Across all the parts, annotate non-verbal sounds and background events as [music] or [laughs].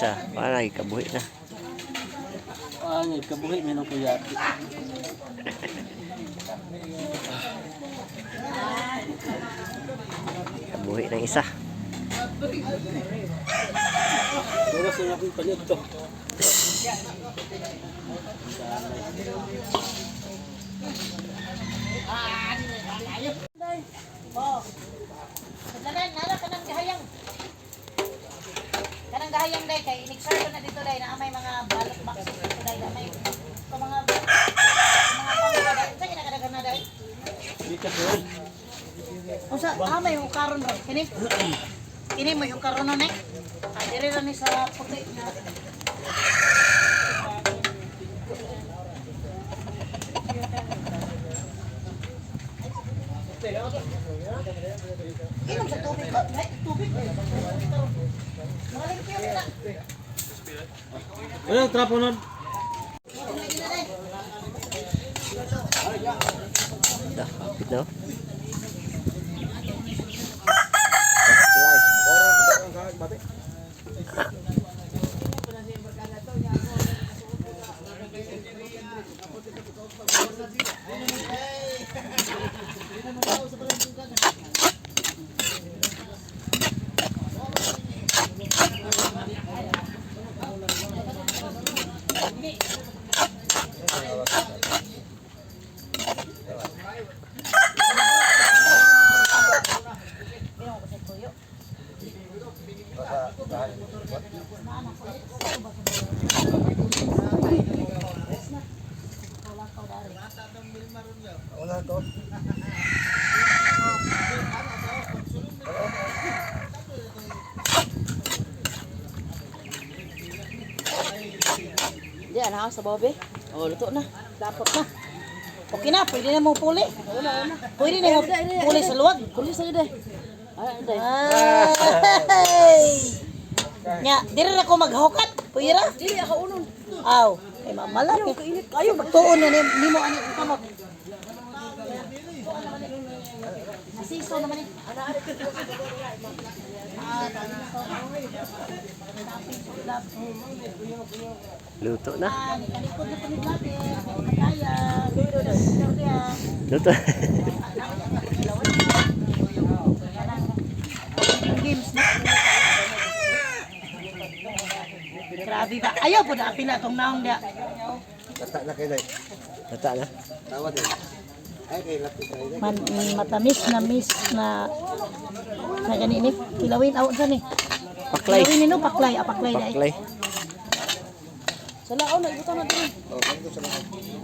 isa. Para lagi kabuhi na. Ah, ngay kabuhi minong kuyati. Kabuhi ng isa. Oras na akong panyod to. Dalan, nara ka ng gahayang. Kanang kay inexerto na dito day na may mga balot boxes dito day na may ko mga ko mga pangga day. Sa kinakadagan na day. Di ka doon. Unsa ah may karon ro. Kini. Kini yung karon na Ah, dire ra ni sa puti na. Inom sa tubig ko. Tubig. Mga na. Ano, trapo nun? Dah, kapit na. oh. Paklay. Ha sa Bobby. Oh, luto na. Lapot na. Okay na, pwede na mo puli. Pwede na mo puli sa luwag. Puli sa ide. Ay. Nya, dire na ko maghukat. Pwede ra? Dili ako unon. Aw, kay mamala. Ayo, kainit. Ayo, magtuon na ni, mo ani kamot. Asisto naman ni. Ana na. Luto na. Na na. Na. Luto. na. Grabe ba? Ayaw po na pila tong naong dia. Lata na. Man, matamis na miss na na gani ni kilawin aw sa ni. Paklay. Kilawin ni no paklay, ah, paklay dai. Paklay. Sa lao na ibutan na din.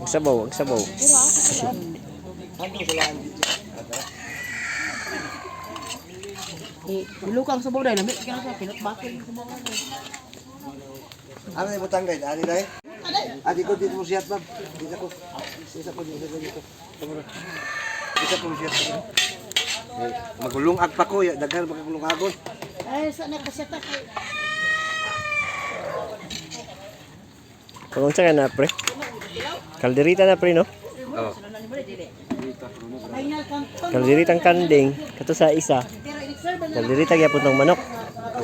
Ang sabaw, ang sabaw. Eh, lukang sa boday lamit kaya sa kinat bakil sa mga. Ano yung butang guide? Ani dahil? Adi ko dito mo siyat bab. Dito ko. Isa ko dito dito. Tumuro. Isa ko siyat. Eh, magulungag pa ko, ya, daghan magulungagon. Ay, sa na kasi ta kay Kung sa ka na, pre? Kalderita na, pre, no? Oh. final kanton. Kalderitang kanding. Kato sa isa. Kalderita gyapon ng manok.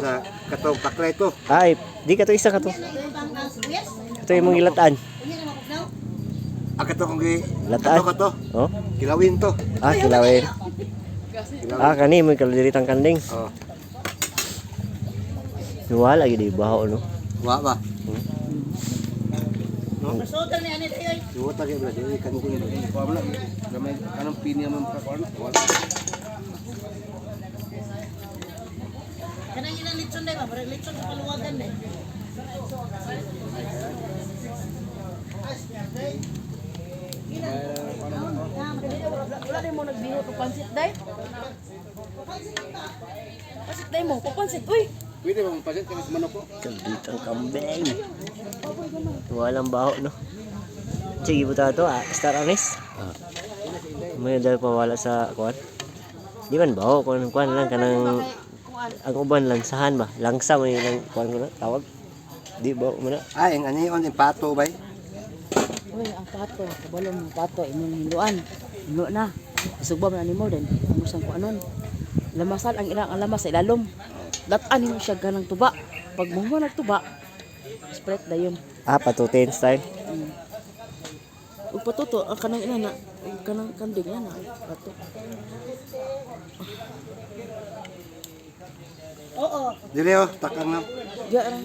Sa katong paklay to. Ay, di kato isa kato. ang Unya na mapugnaw. Ah, kato kong gi... Lataan. Kato kato. Oh? Kilawin to. Ah, kilawin. Ah, kani mo kalderitang kanding. Oh. Wala gid baho no. Wa ba? Masutan ni ani dayoy. Yung tagay bla dili kan ko ni. Wa bla. Gamay kanang pini man ka ko. Wala. Kanang ina litson day ba? Pero litson sa paluwagan day. Wala din mo nagbiho to pansit day. Pansit day mo, papansit. Uy, Pwede ba mo pasit kami sa manok ko? Kalderitang kambing. Walang baho no. Sige buta to ah, star anis. Ah. May dahil pa wala sa kuan. Di man baho kun kuan lang kanang ang uban lansahan ba? Langsa may lang kuan ko na tawag. Di baho mo na. Ah, ang ani on yung pato bay. Uy, ang pato, kabalong ang pato, imong hinduan. Hindo na. Isugba man nimo din. Amusan ko anon. Lamasan ang ilang alamas sa ilalom. Dataan nimo siya ganang tuba. Pag mo nagtuba, Sprite dayon. Ah, patutin style. Ug patuto ang kanang ina na kanang kanding ina na pato. Oo. Dili oh, takang na. Diya ra.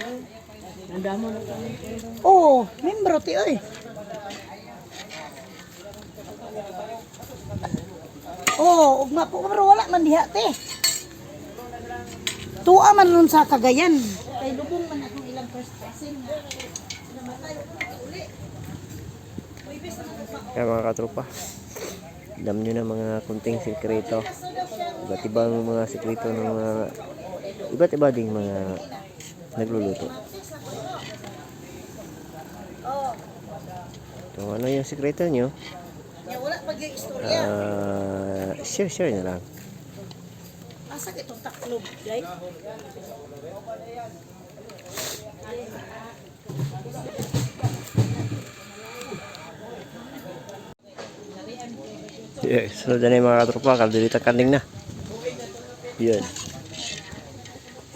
Ang damo na kami. Oo, membro ti oy. Oo, ugma po pero wala man diha te. Tuwa man nun sa Cagayan. Kay lubong man akong ilang first person. Kaya mga katropa, alam nyo na mga kunting sikreto. Iba't ibang mga sikreto ng mga iba't iba ding mga nagluluto. Kung ano yung sikreto nyo, wala pag yung istorya. ah, share share na lang. Asa itong taklob, right? Yes, sunod na yung mga katropa, kaldilita kanding na. Yun.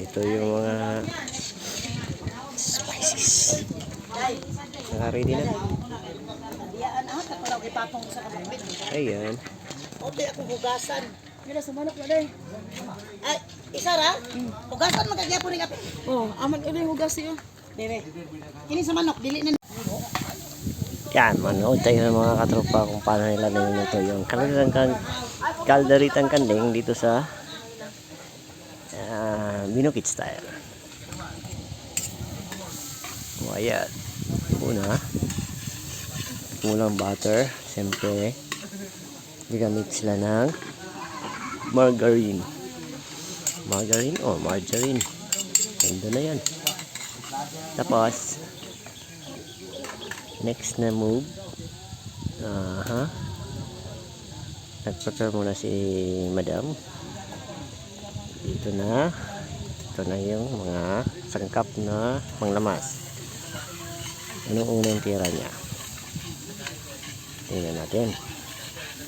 Ito yung mga spices. Naka-ready na. Ah, ipatong sa kabambit. Ayan. Ote akong hugasan. Dira sa manok na day. Ay, isa ra? Hugasan magagyapo ni kape. Oh, aman uli hugas siya. Bebe. Kini sa manok, dili na Yan, manood tayo ng mga katropa kung paano nila niluluto yung kalagang kan kalderitang kanding dito sa uh, Binukit style. O, ayan. Una, kulang butter. Siyempre, gagamit sila ng margarine. Margarine o margarine. Ganda na yan. Tapos, next na move aha nag-prepare muna si madam dito na ito na yung mga sangkap na panglamas anong unang tira niya tingnan natin.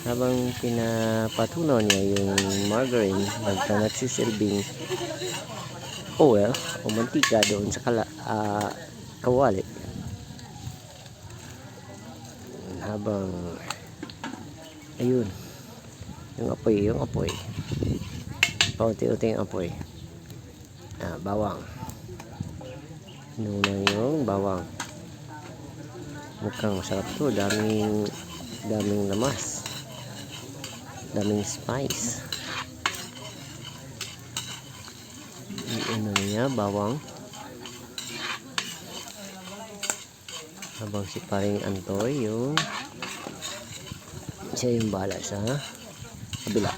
Habang pinapatunaw niya yung margarine nagka nagsisilbing oil o mantika doon sa kala, ah, kawali. Habang ayun yung apoy yung apoy. Paunti-unti yung apoy. Ah, bawang. Nuna yung bawang. Mukhang masarap to. Daming daming lamas. Daming spice. Yung ano niya? Bawang? Habang si paring Antoy yung siya yung bala sa kabila.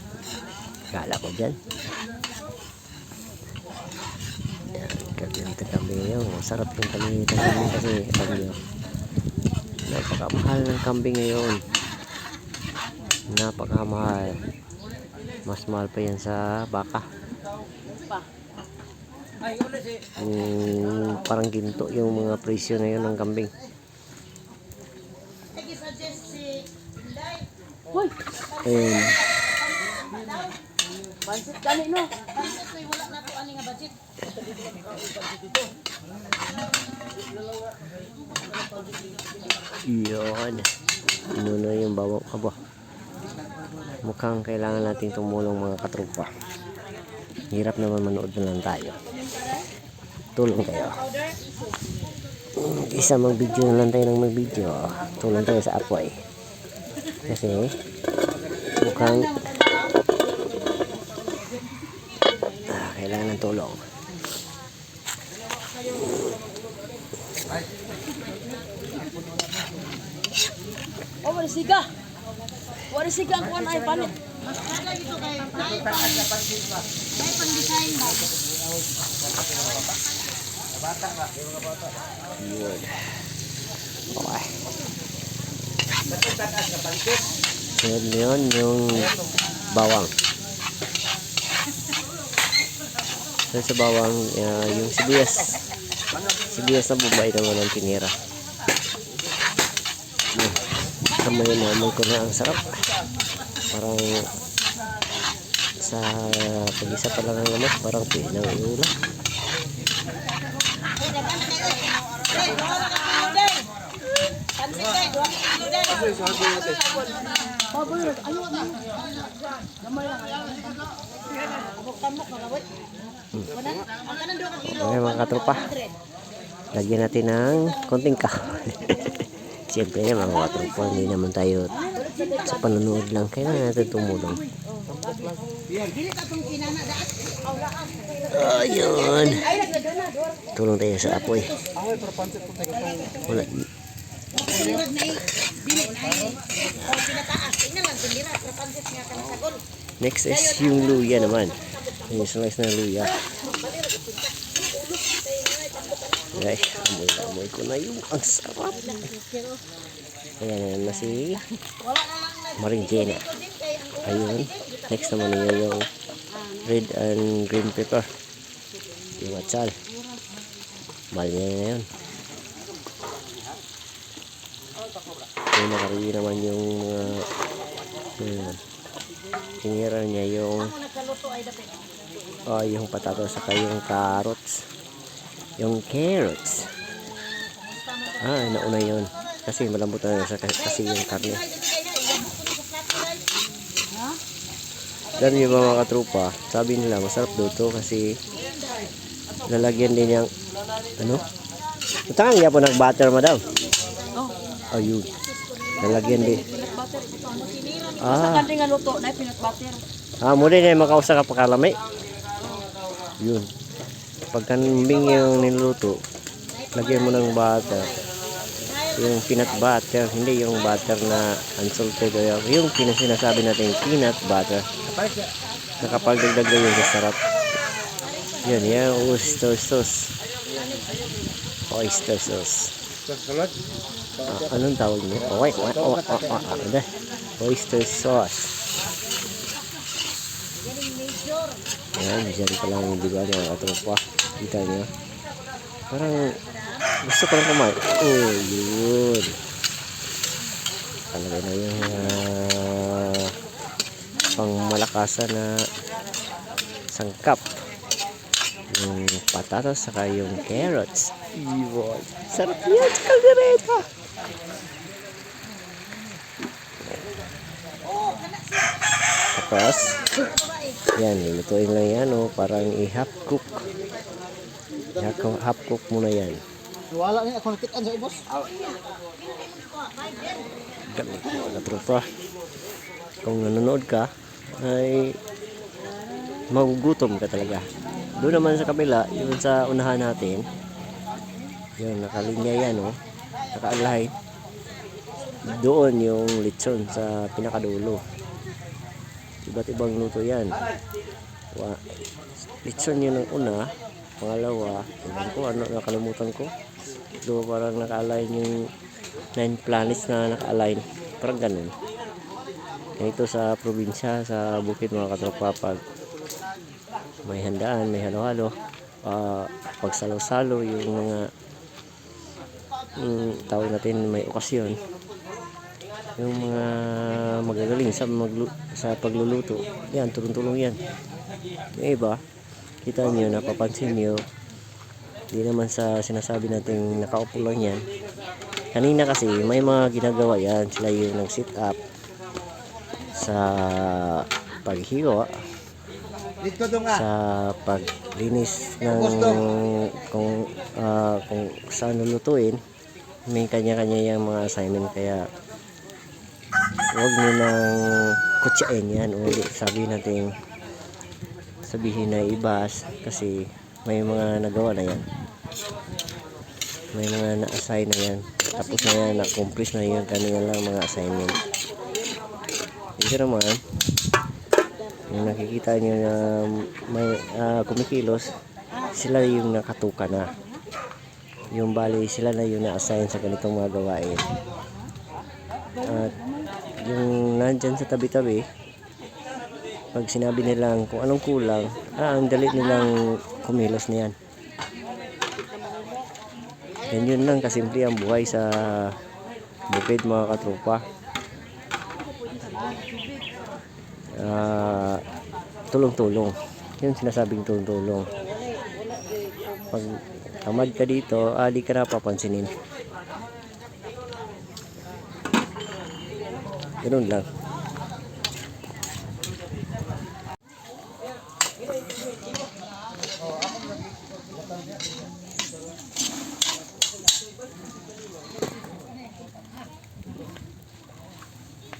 Kala ko dyan. Yan kaganda kami yung masarap yung kami kami kasi nyo napakamahal ng kambing ngayon napakamahal mas mahal pa yan sa baka yung parang ginto yung mga presyo na yun ng kambing ayun pansit gani no. Pansit ko'y wala na to ani nga budget. Yun. Nuno yung bawang aba. Mukhang kailangan nating tumulong mga katrupa. Hirap naman manood na lang tayo. Tulong kayo. Isa mag-video na lang tayo ng mag-video. Tulong tayo sa apoy. Kasi mukhang ah, kailangan ng tulong. Oh, wala siga. Wala siga ang kuan ay panit. Mas dito kay dai pang dai pang design ba. Yun. Okay. Sunod na yun, yung bawang. So, sa bawang, uh, yung sibuyas. Sibuyas na bubay naman ang tinira. Yun. Kamay na amoy ko na ang sarap. Parang sa pag-isa pa lang ang lamas, parang pinang ka kilo. Okay mga katropa. Lagyan natin ng konting kahoy. [laughs] Siyempre mga katropa, hindi naman tayo sa panonood lang. Kailangan natin tumulong. Ayun. Tulong tayo sa apoy. Wala. Next is yung luya naman. Yung slice na luya. Guys, amoy-amoy ko na yung ang sarap. Ayan na si Maring Jenna. Ayun. Next naman yun yung red and green pepper. Yung atsal. Mahal niya na yun. Yung nakareview naman yung uh, tinira niya yung oh, yung patato saka yung carrots yung carrots. Ah nauna yun. Kasi malambot na yun sa kasi yung karne. Ganun yung mga katrupa sabi nila masarap daw to kasi lalagyan din yung ano? Utang niya po nag-butter madam. Ayun lalagyan din. Ah. Butter. Ah, muli na yung makausa ka. Yun. Pagka mbing yung niluto, lagyan mo ng butter. Yung peanut butter, hindi yung butter na unsalted o yung, pina- sinasabi natin peanut butter. Na kapag dagdag na yun sa sarap. Yun, yung oyster sauce. Oyster sauce. Ah, anong tawag niyo? Oh, wait, oh, oh, oh, oh, oh, oyster sauce. Ayan, dyan pa lang yung diba mga katropa. Kita niyo. Parang gusto ko lang kumain. Oh, yun. Talaga na yung uh, pangmalakasan na sangkap. Yung patatas saka yung carrots. Iwan. Sarap sa kaldereta. Tapos, yan, lutuin lang yan, oh, parang i-half cook. Half cook muna yan. Wala na ako nakitaan sa ubos. Gamit mo na tropa. Kung nanonood ka, ay magugutom ka talaga. Doon naman sa kabila, yun sa unahan natin, yun, nakalinya yan, oh. Naka-align. Doon yung litson sa pinakadulo. Iba't ibang luto yan. Litson yun ang una. Pangalawa, ewan ko, ano, nakalimutan ko. Doon parang naka-align yung nine planets na naka-align. Parang ganun. Ganito sa probinsya, sa bukid mga katropa, pag may handaan, may halo-halo, ah, pag salo-salo, yung mga yung tawag natin may okasyon, yung mga magagaling sa maglu sa pagluluto, yan, tulong-tulong yan. Yung iba, kita nyo, napapansin nyo, di naman sa sinasabi natin nakaupo lang yan. Kanina kasi may mga ginagawa yan, sila yung nag-sit up sa paghiwa, sa paglinis ng kung ah, kung saan lulutuin. May kanya-kanya yung mga assignment kaya huwag nyo nang kutsain yan. O sabi natin sabihin na ibas kasi may mga nagawa na yan. May mga na-assign na yan. Tapos na yan na-accomplish na yung kanilang mga assignment. Ito naman yung nakikita nyo na may ah, kumikilos sila yung nakatuka na. Yung bali sila na yung na-assign sa ganitong mga gawain. At yung nandyan sa tabi-tabi pag sinabi nilang kung anong kulang ah, ang dali nilang kumilos na yan ganyan lang kasimple ang buhay sa bukid mga katropa ah, tulong-tulong. Yun sinasabing tulong-tulong. Pag Tamad ka dito, ali ka na papansinin. Ganun lang.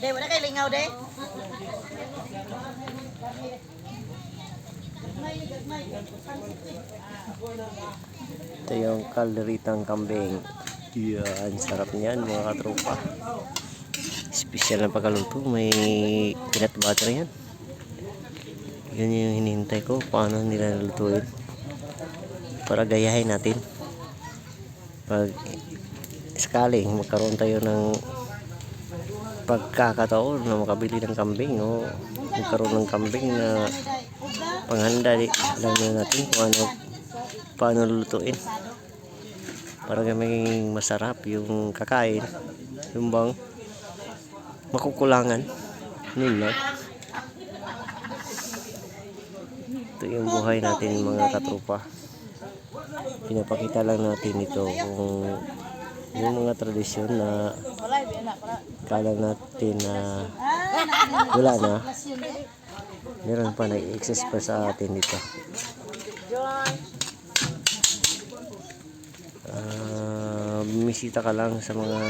Day, wala kay lingaw, day. Ito yung kalderitang kambing. Yan, sarap niyan mga katropa. Special na pagkaluto. May peanut butter yan. Yun yung hinihintay ko. Paano nila lutuin. Para gayahin natin. Pag sakaling magkaroon tayo ng pagkakataon na makabili ng kambing o magkaroon ng kambing na panghanda di na natin kung ano paano lulutuin para maging masarap yung kakain yung bang makukulangan. Lang ito yung buhay natin mga katropa. Pinapakita lang natin ito kung yung mga tradisyon na kala natin na wala na. Meron pa nag-exist pa sa atin dito Ah, bumisita ka lang sa mga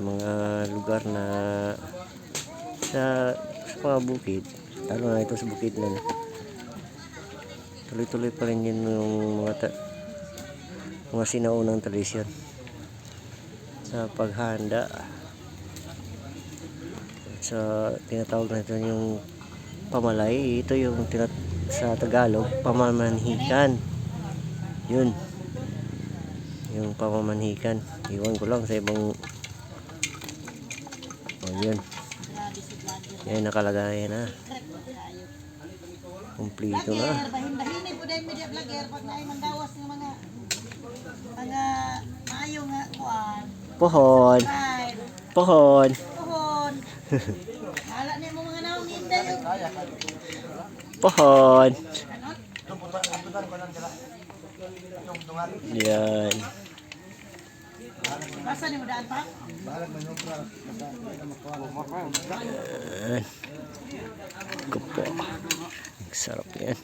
sa mga lugar na sa, sa mga bukid. Lalo na ito sa bukid lang tuloy-tuloy pa rin yun yung mga ta- mga sinaunang tradisyon. Sa paghanda sa tinatawag natin yung pamalay. Ito yung tinat sa Tagalog pamamanhikan. Yun. Yung pamamanhikan. Iwan ko lang sa ibang oh yun yan nakalagay na. Kumplito na. Bahin-bahini po dahil media vlogger pag naay manggawas ng mga mga maayo nga kuan. pohon. Pohon. [laughs] Tuhon. Hala niya mo mga naong pohon. Yan Basa ni mo daan pa? Yan. Kupo. Sarap yan.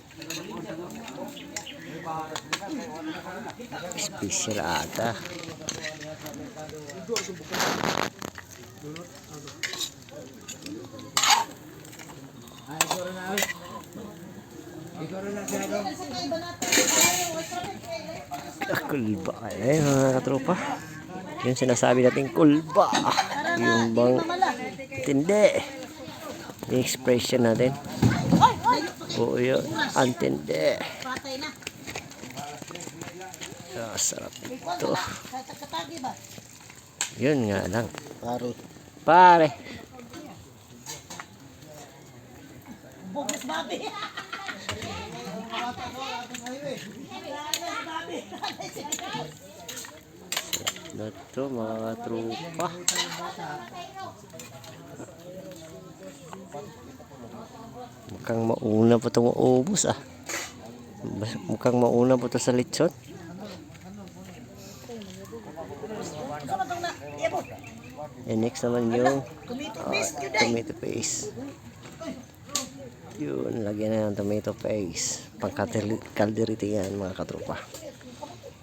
Special ata. Kulba ka na yun, mga katropa. Yung sinasabi natin kulba. Yung bang tindi. Yung expression natin. Oo yun. Patay na. Ah, sarap ito. Yun nga lang. Pare. Pare. Bugas babi. Na [laughs] to mga trupa. Mukhang mauna pa itong ubos ah. Mukhang mauna pa ito sa. Ibo. And next naman yung day. tomato paste. Yun, lagyan na ng tomato paste. Pangkalderiti yan mga katropa.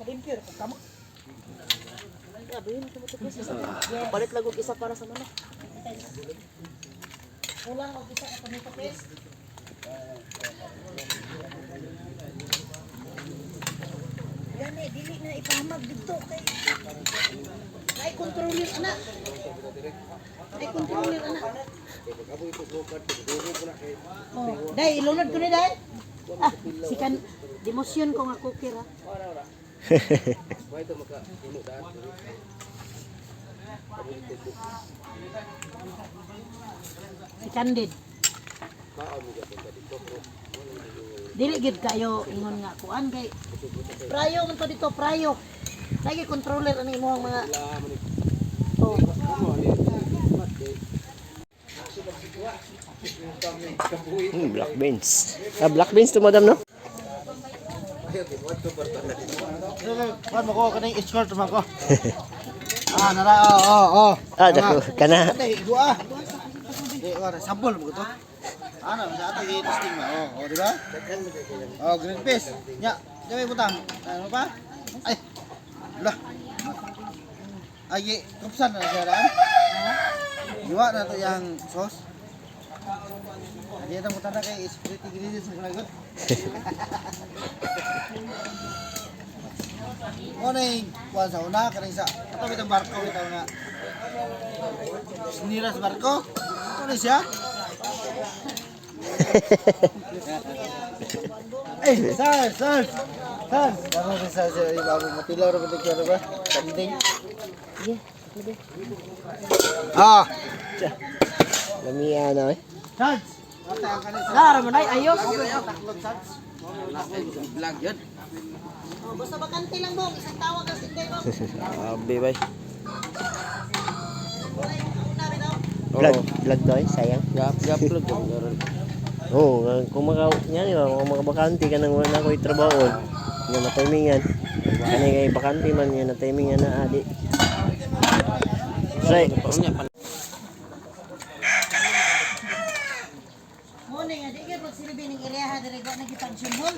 Kalimpyo pag kamo. Grabe yun, tumutok ko sa Palit lang og isa para sa manok. Kulang og isa ka kumito paste. Gani dili na ipahamag dito kay ay controller anak. Ay controller anak. Oh, dai ilunod ko ni dai. Ah, sikan demosyon ko nga cooker ha. Si Candid. Dili gid kayo ingon nga kuan kay prayo man to dito prayo. Lagi controller ani mo ang mga Oh. Hmm, black beans. Ah, black beans to madam no? Kuan mo ko kanang escort man ko. Ah, nara oh oh oh. Ah, dako ka na. Ate, dua. Eh, sampol mo to. Ano, sa ato i-testing mo. Oh, oh, di ba? Oh, green fish. Nya, daway butang. Ano pa? Ay. Lah. Ay, kupsan na siya daan. Diwa na to yang sauce. Adi ito butang na kay spirit ingredients mo lagot. Mo na yung kuwan sa una, kanang sa, ito bitang barko, bitaw nga. Siniras barko? Na siya? [laughs] Eh, sir, sir! Sir! Ano rin sa siya, ibago matilaw rin ba ito ba? Kanding? Ah! Lamiya na eh. Chance! Ate, ang kanisa. Lara man ay ayos. Taklog, chance. Oh, basta bakante lang mo, isang tawag ang sinde mo. Abi bay. Vlog, vlog to eh, sayang. Gap gap plug. Oo, oh, kung maka, yan yun, kung makabakante ka nang wala ko itrabaho, yan na timingan. Kani kay bakante man yan na timingan na adi. Right. Mo na nga, di ka pag sinabi ng iriyaha, dire ba nagipang hall.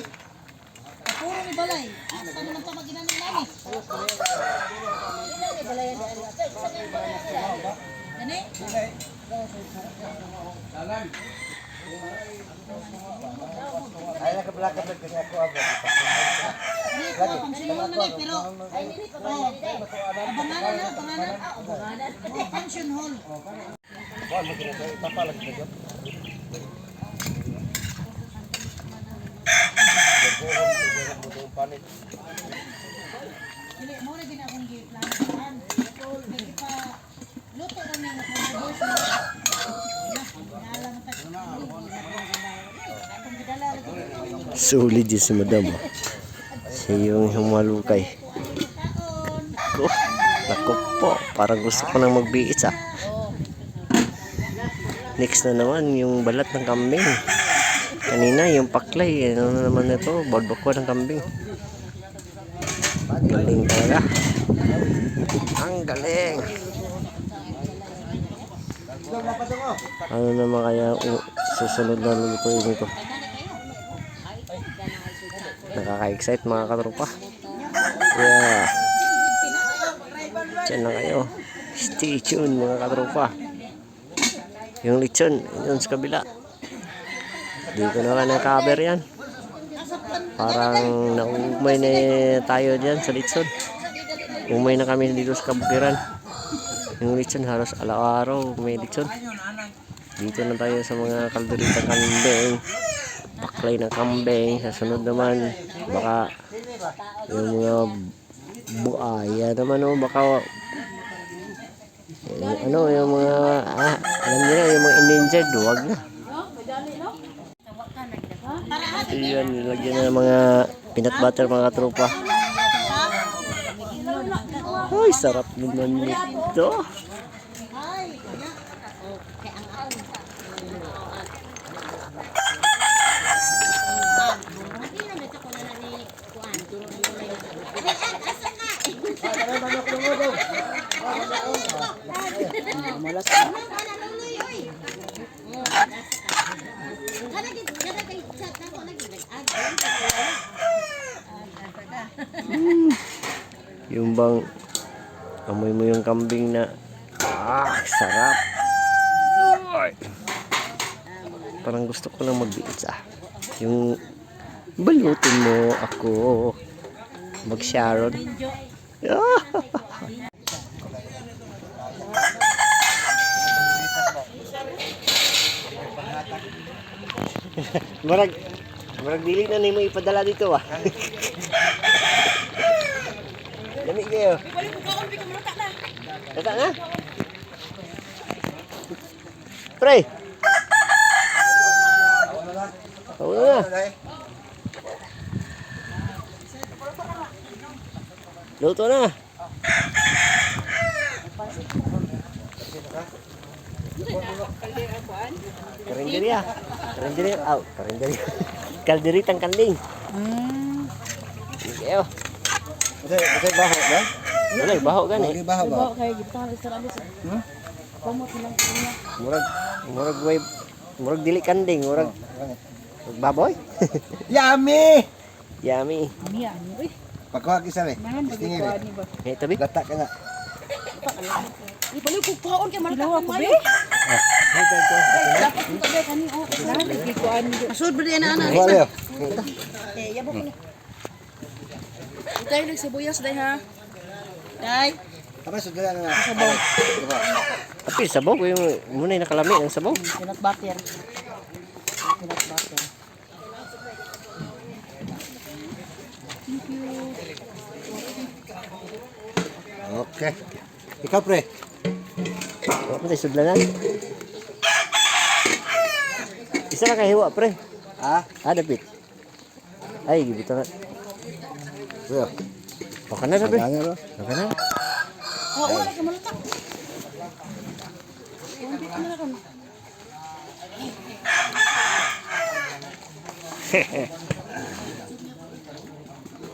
Puro ni balay. Asa naman ito maginan ng nani? Ni balay ang dali. Gani? Ay, nakablack-black kasi ako ako. Hindi ko pang sinulong na ni, pero ay dili pa ba Abanganan na, abanganan. Ah, abanganan. Oh, function hall. Dili mo na akong Dili pa luto kami ng boys mo. Nala mo ta. Akong gidala lagi. Sulit yun si madam. oh. Siya yung humalukay. Ko, naku po, parang gusto ko nang magbiits ah. Next na naman, yung balat ng kambing. Kanina, yung paklay, ano na naman ito, barbakwa ng kambing. Galing talaga. Ang galing. Ano naman kaya uh, susunod na lulutuin ito? Nakaka-excite mga katropa. Yeah. Diyan na kayo. Stay tuned mga katropa. Yung lechon, yun sa kabila. Di ko na nga na-cover yan. Parang naumay na tayo dyan sa lechon. Umay na kami dito sa kabukiran. Yung lechon halos araw-araw may lechon. Dito na tayo sa mga kalderita kambing. Baklay na kambing. Sa sunod naman, baka yung mga buaya naman o baka eh, ano yung mga ah, alam niyo na yung mga endangered wag na Ayan, nilagyan na ng mga peanut butter mga tropa. Ay, sarap naman nito. Yung bang amoy mo yung kambing na ah, sarap. Ay. Parang gusto ko lang magbiits ah. Yung balutin mo ako. Mag-sharon. Ah. [laughs] Marag, marag dili na nimo ipadala dito ah. [laughs] kayo. Kata na. Pre. Oo na. Luto na. Karinderya. Karinderya. Aw, karinderya. Kalderitang kanding. Kasi, kasi baho ba? Wala, baho gani. Hindi baho ba? Bawa kay gibitahan sa alis. Hmm? Kamot lang niya. Murag, murag way, murag dili kanding, murag, murag baboy. Yummy! Yummy. Niya, uy. Pagkuha kisa. Nahan Tingin eh. ni? Eh, tabi. Gata ka nga. Di balik ko kaon kay marka ko be. Dapat ko tabi kani oh. Nahan pagkuha ni. Asud ba di na ana. Kuha Leo. Eh, yabo ko. Tayo nagsibuyas dai ha. Dai. Apa sudah na? Sabaw. Tapi sabaw ko yung muna yung nakalami ng sabaw. Peanut butter. Peanut butter. Okay. Ikaw pre. Wala pa tayo sudlanan. Isa na kahiwa, pre. Ah, Ah, dapit. Ay, gibito na. Leo. O ka na na, pre. Ano lo? O ka na. Oh, wala ka malata. Hindi ka na kan.